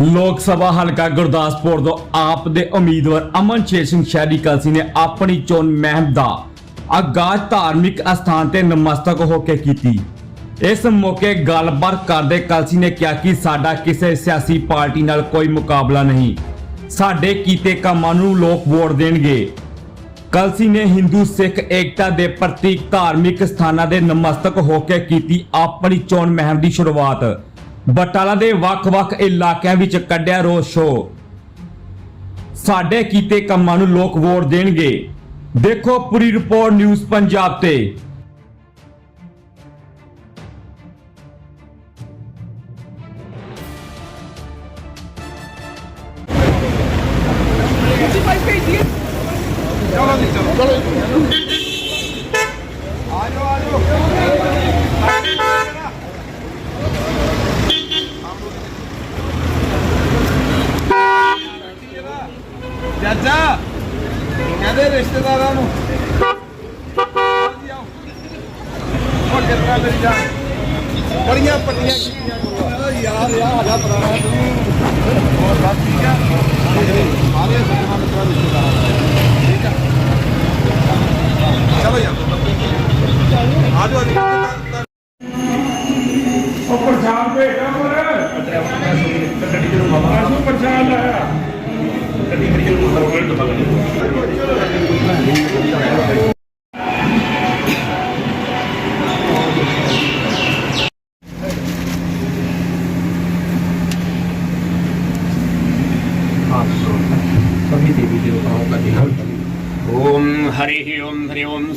ਲੋਕ ਸਭਾ ਹਲਕਾ ਗੁਰਦਾਸਪੁਰ ਤੋਂ ਆਪ ਦੇ ਉਮੀਦਵਾਰ ਅਮਨਸ਼ੇਰ ਸਿੰਘ ਸ਼ਹਿਰੀ ਕਲਸੀ ਨੇ ਆਪਣੀ ਚੋਣ ਮਹਿਮ ਦਾ ਆਗਾਜ਼ ਧਾਰਮਿਕ ਅਸਥਾਨ ਤੇ ਨਮਸਤਕ ਹੋ ਕੇ ਕੀਤੀ। ਇਸ ਮੌਕੇ ਗੱਲਬਾਤ ਕਰਦੇ ਕਲਸੀ ਨੇ ਕਿਹਾ ਕਿ ਸਾਡਾ ਕਿਸੇ ਸਿਆਸੀ ਪਾਰਟੀ ਨਾਲ ਕੋਈ ਮੁਕਾਬਲਾ ਨਹੀਂ। ਸਾਡੇ ਕੀਤੇ ਕੰਮਾਂ ਨੂੰ ਲੋਕ ਵੋਟ ਦੇਣਗੇ। ਕਲਸੀ ਨੇ ਹਿੰਦੂ ਸਿੱਖ ਏਕਤਾ ਦੇ ਪ੍ਰਤੀਕ ਧਾਰਮਿਕ ਸਥਾਨਾਂ ਦੇ ਨਮਸਤਕ ਹੋ ਕੇ ਕੀਤੀ ਆਪਣੀ ਚੋਣ ਮਹਿਮ ਦੀ ਸ਼ੁਰੂਆਤ। ਬਟਾਲਾ ਦੇ ਵੱਖ-ਵੱਖ ਇਲਾਕਿਆਂ ਵਿੱਚ ਕੱਢਿਆ ਰੋਸ ਸ਼ੋ ਸਾਡੇ ਕੀਤੇ ਕੰਮਾਂ ਨੂੰ ਲੋਕ ਵੋਟ ਦੇਣਗੇ। ਦੇਖੋ ਪੂਰੀ ਰਿਪੋਰਟ ਨਿਊਜ਼ ਪੰਜਾਬ ਤੇ। ਚਾਚਾ ਕਹਿੰਦੇ ਰਿਸ਼ਤੇਦਾਰਾਂ ਨੂੰ। ਹਾਂਜੀ, ਆਓ। ਉਹ ਕਿਤਨਾ ਮੇਰੀ ਜਾਨ। ਬੜੀਆਂ ਪੱਟੀਆਂ ਕੀਤੀਆਂ ਯਾਰ ਯਾਰ, ਸਾਡਾ ਪੁਰਾਣਾ ਤੂੰ। ਹੋਰ ਬਾਤ ਠੀਕ ਆ। ਸਾਰੇ ਸੱਜਣਾ ਮਿੱਤਰਾਂ ਰਿਸ਼ਤੇਦਾਰਾਂ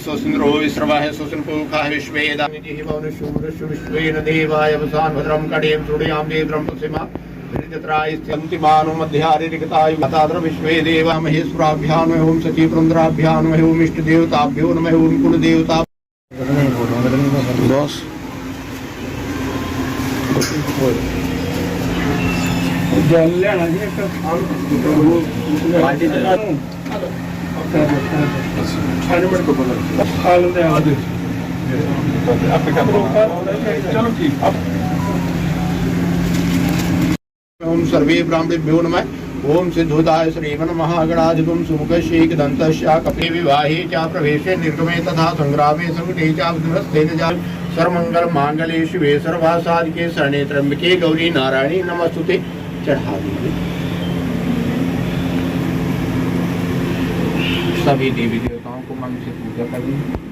स्वस्मिरो विस्रवाह स्वस्नपूखा विश्वेदा विश्वेन देवाय वसान भद्रम कडेम सुडयाम देद्रम पुसिमा त्रायस्त्यन्तिमानो मध्यारिरिकतायु गताद्र विश्वे देवा महेश्वराभ्यानो ओम सचिवृन्द्राभ्यानो ओम इष्टदेवताभ्यो नमः ओम कुलदेवता बॉस जल लेना जी एक पार्टी छानबीन को बदल हालत है आदेश आपके क्या चलो ठीक अब ओम सर्वे ब्राह्मणे व्योनमय ओम सिद्धुताय श्रीमन महागणाधिपम सुमुखशेख दंतश्या कपे विवाहे चा प्रवेशे निर्गमे तथा संग्रामे संकटे चा दुरस्तेन जा सर्वमंगल मांगले शिवे सर्वासादिके शरणे त्र्यंबके गौरी नारायणी नमस्तुते चढ़ावी सभी देवी देवताओं को मन से पूजा करें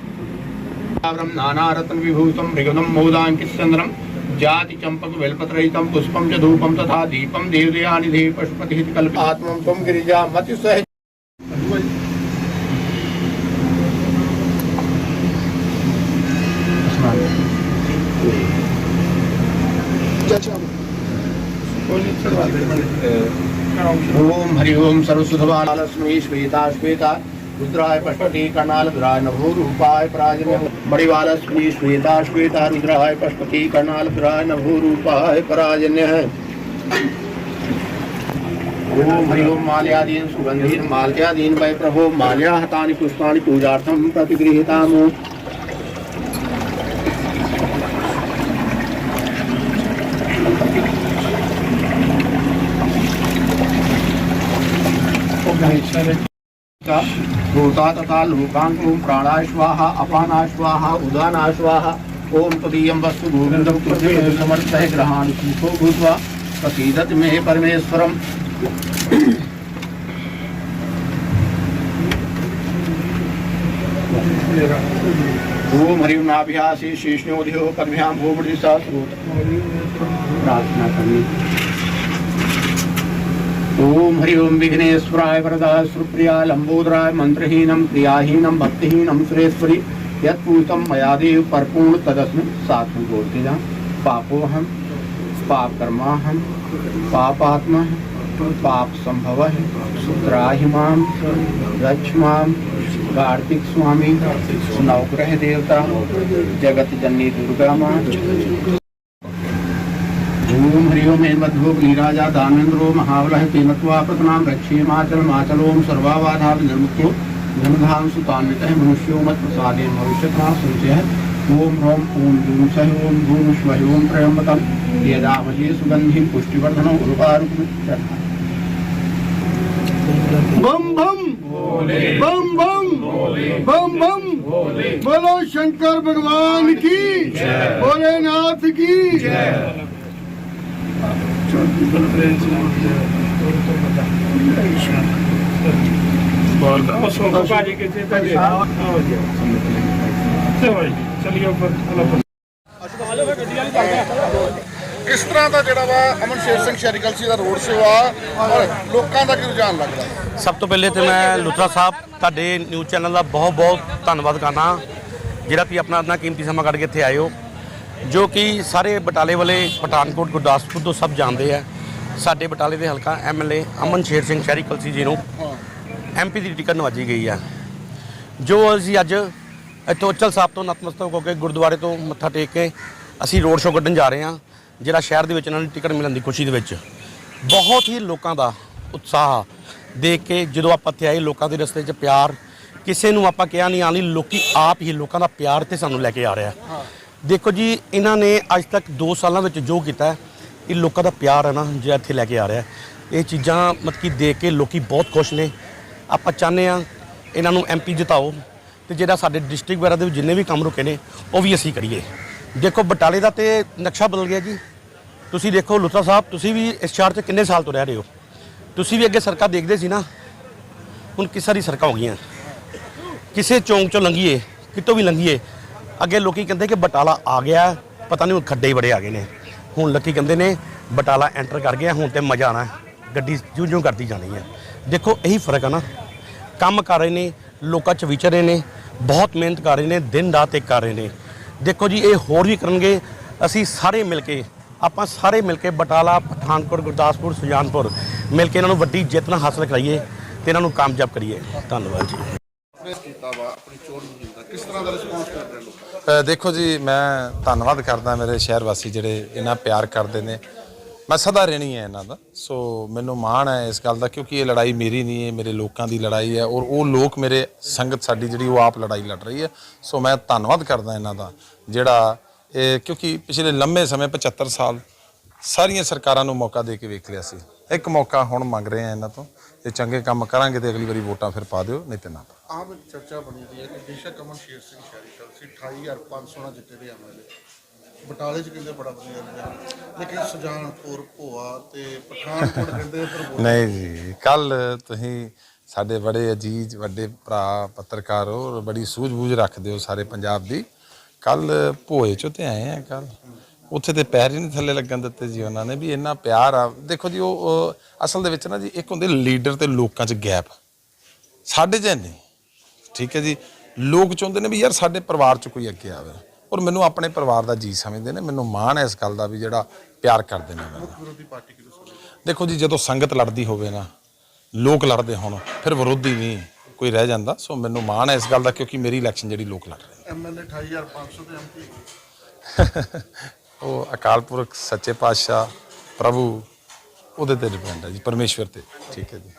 नाना रत्न विभूतम मृगनम मोदांकित चंद्रम जाति चंपक बेलपत्रहितम पुष्पम च धूपम तथा दीपम देवदयानि देव पशुपति कल्प आत्मम त्वं गिरिजा मति सह ओम हरि ओम सरस्वतवालस्मी श्वेता श्वेता रुद्राय पशुपति कर्णाल रुद्राय नभो रूपाय पराजन्य मणिवालस्मी श्वेता श्वेता रुद्राय पशुपति कर्णाल रुद्राय नभो रूपाय पराजन्य है ओम हरि ओम माल्यादीन सुगंधीन माल्यादीन वै प्रभो माल्या हतानि पुष्पाणि पूजार्थं प्रतिगृहीतामो भूता तथा लोकांकुं प्राणाय स्वाहा अपानाय स्वाहा उदानाय स्वाहा ओम तदीयं वस्तु गोविन्दं तुभ्यं समर्थः ग्रहाणि सुखो भूत्वा प्रसीदत मे परमेश्वरम् ओम हरिं नाभ्यासी शीर्ष्णोदयो पद्भ्यां भूमि सा स्रोत प्रार्थना करनी ओम हरि ओम विघ्नेश्वराय वरदाय सुप्रिया लंबोदराय मंत्रहीनम क्रियाहीनम भक्तिहीनम सुरेश्वरी यत्पूतं मया देव परपूर्ण तदस्मिन् सात्वं बोलते जा पापोहम पाप कर्माहम पापात्मा पाप संभव त्राहि माम रक्ष माम कार्तिक स्वामी नवग्रह देवता जगत जननी दुर्गा माँ ओम हरि ओम हेमध्वो गिरिराजा दानेन्द्रो महाबलः तेनत्वा प्रतनाम रक्षेमाचल माचल ओम सर्वाबाधा निर्मुक्तो धनधाम सुतान्वितः मनुष्यो मत प्रसादे भविष्यता संचयः ओम ह्रौम ओम दूं सह ओम भूर्भुवः ओम त्र्यम्बकं यदामहे सुगन्धिं पुष्टिवर्धनम् उर्वारुकम् बम बम बम बम बम बम बोलो शंकर भगवान की भोलेनाथ की ਉਹ ਸੋਕੋ ਭਾਜੀ ਕਿੱਥੇ ਤੁਹਾਡੇ ਚਲੋ ਜੀ ਚਲਿਏ ਉੱਪਰ ਚਲੋ ਕਿਸ ਤਰ੍ਹਾਂ ਦਾ ਜਿਹੜਾ ਵਾ ਅਮਨ ਸ਼ੇਰ ਸਿੰਘ ਸ਼ਹਿਰੀ ਕਲਸੀ ਦਾ ਰੋਡ ਸ਼ੋਅ ਔਰ ਲੋਕਾਂ ਦਾ ਕੀ ਰੁਝਾਨ ਲੱਗਦਾ? ਸਭ ਤੋਂ ਪਹਿਲੇ ਤੇ ਮੈਂ ਲੁਥਰਾ ਸਾਹਿਬ, ਤੁਹਾਡੇ ਨਿਊਜ਼ ਚੈਨਲ ਦਾ ਬਹੁਤ ਬਹੁਤ ਧੰਨਵਾਦ ਕਰਦਾ ਜਿਹੜਾ ਕਿ ਆਪਣਾ ਆਪਣਾ ਕੀਮਤੀ ਸਮਾਂ ਕੱਢ ਕੇ ਇੱਥੇ ਆਏ ਹੋ। ਜੋ ਕਿ ਸਾਰੇ ਬਟਾਲੇ ਵਾਲੇ ਪਠਾਨਕੋਟ, ਗੁਰਦਾਸਪੁਰ ਤੋਂ ਸਭ ਜਾਣਦੇ ਆ। ਸਾਡੇ ਬਟਾਲੇ ਦੇ ਹਲਕਾ ਐਮਐਲਏ ਅਮਨ ਸ਼ੇਰ ਸਿੰਘ ਸ਼ਹਿਰੀ ਕਲਸੀ ਜੀ ਨੂੰ ਐਮਪੀ ਦੀ ਟਿਕਟ ਨਵਾਜੀ ਗਈ ਆ। ਜੋ ਅਸੀਂ ਅੱਜ ਇੱਥੋਂ ਅਚਲ ਸਾਹਿਬ ਤੋਂ ਨਤਮਸਤਕ ਹੋ ਕੇ ਗੁਰਦੁਆਰੇ ਤੋਂ ਮੱਥਾ ਟੇਕ ਕੇ ਅਸੀਂ ਰੋਡ ਸ਼ੋਅ ਕੱਢਣ ਜਾ ਰਹੇ ਹਾਂ, ਜਿਹੜਾ ਸ਼ਹਿਰ ਦੇ ਵਿੱਚ ਇਹਨਾਂ ਨੂੰ ਟਿਕਟ ਮਿਲਣ ਦੀ ਖੁਸ਼ੀ ਦੇ ਵਿੱਚ। ਬਹੁਤ ਹੀ ਲੋਕਾਂ ਦਾ ਉਤਸ਼ਾਹ ਦੇਖ ਕੇ ਜਦੋਂ ਆਪਾਂ ਇੱਥੇ ਆਏ, ਲੋਕਾਂ ਦੇ ਰਸਤੇ 'ਚ ਪਿਆਰ, ਕਿਸੇ ਨੂੰ ਆਪਾਂ ਕਿਹਾ ਨਹੀਂ ਆਲੀ ਲੋਕੀ ਆਪ ਹੀ ਲੋਕਾਂ ਦਾ ਪਿਆਰ ਤੇ ਸਾਨੂੰ ਲੈ ਕੇ ਆ ਰਿਹਾ। ਦੇਖੋ ਜੀ, ਇਹਨਾਂ ਨੇ ਅੱਜ ਤੱਕ 2 ਸਾਲਾਂ ਵਿੱਚ ਜੋ ਕੀਤਾ ਇਹ ਲੋਕਾਂ ਦਾ ਪਿਆਰ ਹੈ ਨਾ, ਜਿਹੜਾ ਇੱਥੇ ਲੈ ਕੇ ਆ ਰਿਹਾ ਇਹ ਚੀਜ਼ਾਂ ਮਤਲਬ ਕਿ ਦੇਖ ਕੇ ਲੋਕੀ ਬਹੁਤ ਖੁਸ਼ ਨੇ। ਆਪਾਂ ਚਾਹੁੰਦੇ ਆ ਇਹਨਾਂ ਨੂੰ ਐਮਪੀ ਜਿਤਾਓ ਤੇ ਜਿਹੜਾ ਸਾਡੇ ਡਿਸਟ੍ਰਿਕਟ ਵਗੈਰਾ ਦੇ ਵਿੱਚ ਜਿੰਨੇ ਵੀ ਕੰਮ ਰੁਕੇ ਨੇ, ਉਹ ਵੀ ਅਸੀਂ ਕਰੀਏ। ਦੇਖੋ, ਬਟਾਲੇ ਦਾ ਤੇ ਨਕਸ਼ਾ ਬਦਲ ਗਿਆ ਜੀ। ਤੁਸੀਂ ਦੇਖੋ ਲੁੱਥਾ ਸਾਹਿਬ, ਤੁਸੀਂ ਵੀ ਇਸ ਸ਼ਹਿਰ 'ਚ ਕਿੰਨੇ ਸਾਲ ਤੋਂ ਰਹਿ ਰਹੇ ਹੋ? ਤੁਸੀਂ ਵੀ ਅੱਗੇ ਸੜਕਾਂ ਦੇਖਦੇ ਸੀ ਨਾ? ਹੁਣ ਕਿਸ ਸਾਰੀ ਸੜਕਾਂ ਹੋ ਗਈਆਂ? ਕਿਸੇ ਚੌਂਕ ਚੋਂ ਲੰਘੀਏ, ਕਿਤੋਂ ਵੀ ਲੰਘੀਏ ਅੱਗੇ ਲੋਕੀ ਕਹਿੰਦੇ ਕਿ ਬਟਾਲਾ ਆ ਗਿਆ ਪਤਾ ਨਹੀਂ ਹੁਣ ਖੱਡੇ ਹੀ ਬੜੇ ਆ ਗਏ ਨੇ। ਹੁਣ ਲੋਕੀ ਕਹਿੰਦੇ ਨੇ ਬਟਾਲਾ ਐਂਟਰ ਕਰ ਗਿਆ, ਹੁਣ ਤੇ ਮਜ਼ਾ ਆਣਾ ਗੱਡੀ ਜੂ ਜੂ ਕਰਦੀ ਜਾਣੀ ਹੈ। ਦੇਖੋ, ਇਹੀ ਫ਼ਰਕ ਆ ਨਾ। ਕੰਮ ਕਰ ਰਹੇ ਨੇ, ਲੋਕਾਂ 'ਚ ਵਿਚਰ ਰਹੇ ਨੇ, ਬਹੁਤ ਮਿਹਨਤ ਕਰ ਰਹੇ ਨੇ, ਦਿਨ ਰਾਤ ਇੱਕ ਕਰ ਰਹੇ ਨੇ। ਦੇਖੋ ਜੀ, ਇਹ ਹੋਰ ਵੀ ਕਰਨਗੇ, ਅਸੀਂ ਸਾਰੇ ਮਿਲ ਕੇ, ਆਪਾਂ ਸਾਰੇ ਮਿਲ ਕੇ ਬਟਾਲਾ, ਪਠਾਨਕੋਟ, ਗੁਰਦਾਸਪੁਰ, ਸੁਜਾਨਪੁਰ, ਮਿਲ ਕੇ ਇਹਨਾਂ ਨੂੰ ਵੱਡੀ ਜਿੱਤ ਨਾਲ ਹਾਸਲ ਕਰਾਈਏ ਤੇ ਇਹਨਾਂ ਨੂੰ ਕਾਮਯਾਬ ਕਰੀਏ। ਧੰਨਵਾਦ ਜੀ। ਕੀਤਾ ਵਾ, ਆਪਣੀ ਚੋਣ ਮੁਹਿੰਮ ਦਾ। ਕਿਸ ਤਰ੍ਹਾਂ ਦਾ ਰਿਸਪੌਂਸ ਕਰ ਰਹੇ ਦੇਖੋ ਜੀ, ਮੈਂ ਧੰਨਵਾਦ ਕਰਦਾ ਮੇਰੇ ਸ਼ਹਿਰ ਵਾਸੀ ਜਿਹੜੇ ਇਹਨਾਂ ਪਿਆਰ ਕਰਦੇ ਨੇ। ਮੈਂ ਸਦਾ ਰਹਿਣੀ ਹੈ ਇਹਨਾਂ ਦਾ। ਸੋ ਮੈਨੂੰ ਮਾਣ ਹੈ ਇਸ ਗੱਲ ਦਾ ਕਿਉਂਕਿ ਇਹ ਲੜਾਈ ਮੇਰੀ ਨਹੀਂ ਹੈ, ਮੇਰੇ ਲੋਕਾਂ ਦੀ ਲੜਾਈ ਹੈ ਔਰ ਉਹ ਲੋਕ ਮੇਰੇ ਸੰਗਤ ਸਾਡੀ ਜਿਹੜੀ ਉਹ ਆਪ ਲੜਾਈ ਲੜ ਰਹੀ ਹੈ। ਸੋ ਮੈਂ ਧੰਨਵਾਦ ਕਰਦਾ ਇਹਨਾਂ ਦਾ ਜਿਹੜਾ ਇਹ ਕਿਉਂਕਿ ਪਿਛਲੇ ਲੰਮੇ ਸਮੇਂ 75 ਸਾਲ ਸਾਰੀਆਂ ਸਰਕਾਰਾਂ ਨੂੰ ਮੌਕਾ ਦੇ ਕੇ ਵੇਖ ਲਿਆ ਸੀ। ਇੱਕ ਮੌਕਾ ਹੁਣ ਮੰਗ ਰਹੇ ਆ ਇਹਨਾਂ ਤੋਂ। ਜੇ ਚੰਗੇ ਕੰਮ ਕਰਾਂਗੇ ਤੇ ਅਗਲੀ ਵਾਰੀ ਵੋਟਾਂ ਫਿਰ ਪਾ ਦਿਓ ਨਹੀਂ ਤੇ ਨਾ। ਆਮ ਇੱਕ ਚਰਚਾ ਬਣੀ ਦੀ ਹੈ ਕਿ ਬੇਸ਼ੱਕ ਅਮਨ ਸ਼ੇਰ ਸਿੰਘ ਸ਼ਹਿਰੀ ਕਲਸੀ 28500 ਨਾਲ ਜਿੱਤੇ ਦੇ ਐਮਐਲਏ ਬਟਾਲੇ ਚ ਕਹਿੰਦੇ ਬੜਾ ਵਧੀਆ ਰਿਹਾ। ਲੇਕਿਨ ਸੁਜਾਨਪੁਰ ਭੋਆ ਤੇ ਪਠਾਨਕੋਟ ਕਹਿੰਦੇ ਪਰ ਨਹੀਂ ਜੀ ਕੱਲ ਤੁਸੀਂ ਸਾਡੇ ਬੜੇ ਅਜੀਜ਼ ਵੱਡੇ ਭਰਾ ਪੱਤਰਕਾਰ ਹੋ ਬੜੀ ਸੂਝ-ਬੂਝ ਰੱਖਦੇ ਹੋ ਸਾਰੇ ਪੰਜਾਬ ਦੀ। ਕੱਲ ਭੋਏ ਚੋਂ ਤੇ ਆਏ ਆ ਕੱਲ। ਉੱਥੇ ਤੇ ਪੈਰ ਹੀ ਨਹੀਂ ਥੱਲੇ ਲੱਗਣ ਦਿੱਤੇ ਜੀ ਉਹਨਾਂ ਨੇ ਵੀ ਇੰਨਾ ਪਿਆਰ ਆ। ਦੇਖੋ ਜੀ ਉਹ ਉਹ ਅਸਲ ਦੇ ਵਿੱਚ ਨਾ ਜੀ ਇੱਕ ਹੁੰਦੇ ਲੀਡਰ ਤੇ ਲੋਕਾਂ 'ਚ ਗੈਪ। ਸਾਡੇ 'ਚ ਨਹੀਂ। ਠੀਕ ਹੈ ਜੀ? ਲੋਕ ਚਾਹੁੰਦੇ ਨੇ ਵੀ ਯਾਰ ਸਾਡੇ ਪਰਿਵਾਰ 'ਚ ਕੋਈ ਅੱਗੇ ਆਵੇ। ਔਰ ਮੈਨੂੰ ਆਪਣੇ ਪਰਿਵਾਰ ਦਾ ਜੀ ਸਮਝਦੇ ਨੇ ਮੈਨੂੰ ਮਾਣ ਹੈ ਇਸ ਗੱਲ ਦਾ ਵੀ ਜਿਹੜਾ ਪਿਆਰ ਕਰਦੇ ਨੇ ਮੈਨੂੰ ਵਿਰੋਧੀ ਪਾਰਟੀ ਕਿਹਨੂੰ ਸਮਝਦੇ ਦੇਖੋ ਜੀ ਜਦੋਂ ਸੰਗਤ ਲੜਦੀ ਹੋਵੇ ਨਾ ਲੋਕ ਲੜਦੇ ਹੋਣ ਫਿਰ ਵਿਰੋਧੀ ਨਹੀਂ ਕੋਈ ਰਹਿ ਜਾਂਦਾ। ਸੋ ਮੈਨੂੰ ਮਾਣ ਹੈ ਇਸ ਗੱਲ ਦਾ ਕਿਉਂਕਿ ਮੇਰੀ ਇਲੈਕਸ਼ਨ ਜਿਹੜੀ ਲੋਕ ਲੜ ਰਹੇ ਐਮਐਲਏ 28500 ਤੇ ਐਮਪੀ ਉਹ ਅਕਾਲ ਪੁਰਖ, ਸੱਚੇ ਪਾਤਸ਼ਾਹ, ਪ੍ਰਭੂ, ਉਹਦੇ ਤੇ ਡਿਪੈਂਡ ਹੈ ਜੀ, ਪਰਮੇਸ਼ਵਰ ਤੇ। ਠੀਕ ਹੈ ਜੀ।